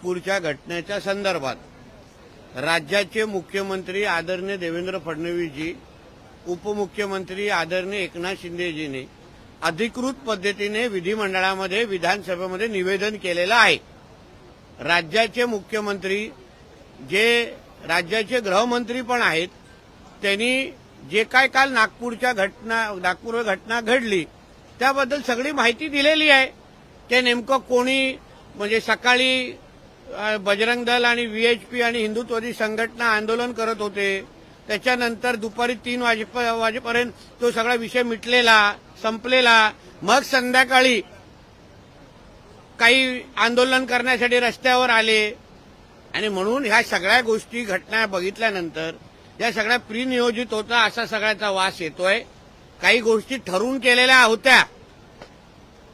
नागपूरच्या घटनेच्या संदर्भात राज्याचे मुख्यमंत्री आदरणीय देवेंद्र फडणवीसजी उपमुख्यमंत्री आदरणीय एकनाथ शिंदेजींनी अधिकृत पद्धतीने विधिमंडळामध्ये विधानसभेमध्ये निवेदन केलेलं आहे. राज्याचे मुख्यमंत्री जे राज्याचे गृहमंत्री पण आहेत त्यांनी जे काय काल नागपूरच्या घटना नागपूर घटना घडली त्याबद्दल सगळी माहिती दिलेली आहे. ते नेमकं कोणी म्हणजे सकाळी बजरंग दल आणि व्हीएचपी आणि हिंदुत्ववादी संघटना आंदोलन करत होते. त्याच्यानंतर दुपारी तीन वाजे वाजेपर्यंत तो सगळा विषय मिटलेला संपलेला. मग संध्याकाळी काही आंदोलन करण्यासाठी रस्त्यावर आले. आणि म्हणून ह्या सगळ्या गोष्टी घटना बघितल्यानंतर या सगळ्या प्रिनियोजित होता असा सगळ्याचा वास येतोय. काही गोष्टी ठरवून केलेल्या होत्या.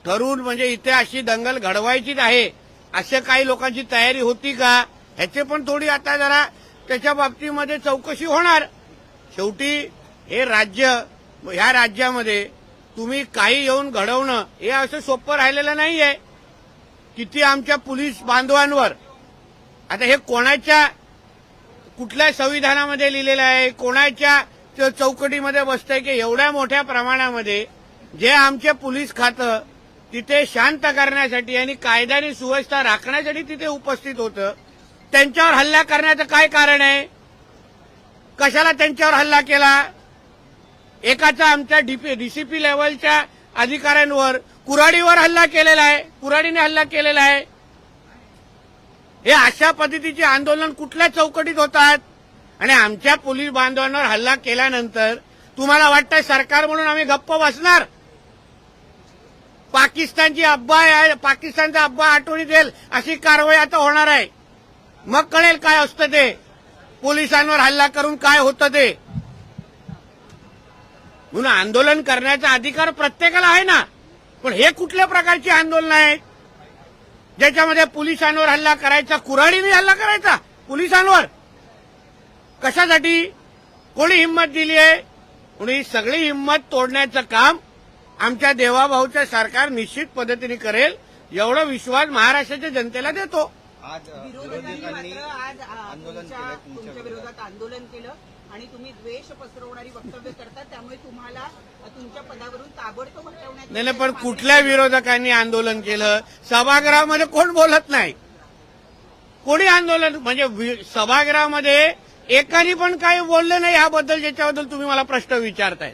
ठरवून म्हणजे इथे अशी दंगल घडवायचीच आहे. अशा काही लोकांची तयारी होती का? ह्याचे पण थोडी आता जरा त्याच्या बाबतीमध्ये चौकशी होणार. शेवटी हे राज्य ह्या राज्यामध्ये तुम्ही काही येऊन घडवणं हे असं सोपं राहिलेलं नाहीये. किती आमच्या पोलीस बांधवांवर आता हे कोणाच्या कुठल्या संविधानामध्ये लिहिलेलं आहे कोणाच्या चौकटीमध्ये बसतंय की एवढ्या मोठ्या प्रमाणामध्ये जे आमचे पोलीस खातं तिथे शांत करण्यासाठी आणि कायद्याने सुव्यवस्था राखण्यासाठी तिथे उपस्थित होतं. त्यांच्यावर हल्ला करण्याचं काय कारण आहे? कशाला त्यांच्यावर हल्ला केला? एकाचा आमच्या डीसीपी लेवलच्या अधिकाऱ्यांवर कुराडीवर हल्ला केलेला आहे. कुराडीने हल्ला केलेला आहे. हे अशा पद्धतीचे आंदोलन कुठल्या चौकटीत होतात? आणि आमच्या पोलीस बांधवांवर हल्ला केल्यानंतर तुम्हाला वाटतंय सरकार म्हणून आम्ही गप्प बसणार? पाकिस्तानची अब्बा आहे पाकिस्तानचा अब्बा आठवणी देईल अशी कारवाई आता होणार आहे. मग कळेल काय असतं ते. पोलिसांवर हल्ला करून काय होतं ते. म्हणून आंदोलन करण्याचा अधिकार प्रत्येकाला आहे ना. पण हे कुठल्या प्रकारची आंदोलन आहेत ज्याच्यामध्ये पोलिसांवर हल्ला करायचा कुऱ्हाडीने हल्ला करायचा पोलिसांवर. कशासाठी? कोणी हिंमत दिली आहे? म्हणून ही सगळी हिंमत तोडण्याचं काम आमच्या देवाभाऊचं सरकार निश्चित पद्धतीने करेल एवढा विश्वास महाराष्ट्राच्या जनतेला देतो. आज विरोधकांनी आंदोलन तुमच्या केलं तुमच्या तुमच्या विरोधात. आंदोलन केलं आणि तुम्ही द्वेष पसरवणारी वक्तव्य करतात त्यामुळे तुम्हाला तुमच्या पदावरून ताबडतोब हटवण्यात नाही. पण कुठल्या विरोधकांनी आंदोलन केलं? सभागृहामध्ये कोण बोलत नाही? कोणी आंदोलन म्हणजे सभागृहामध्ये एकाने पण काही बोललं नाही याबद्दल ज्याच्याबद्दल तुम्ही मला प्रश्न विचारताय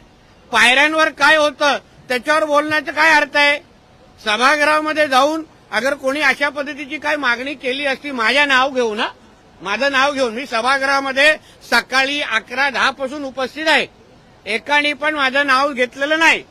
पायऱ्यांवर काय होतं? त्याच्यावर बोलण्याचा काय अर्थ आहे? सभागृहामध्ये जाऊन अगर कोणी अशा पद्धतीची काय मागणी केली असती माझ्या नाव घेऊन ना माझं नाव घेऊन. मी सभागृहामध्ये सकाळी अकरा दहा पासून उपस्थित आहे. एकाने पण माझं नाव घेतलेलं नाही.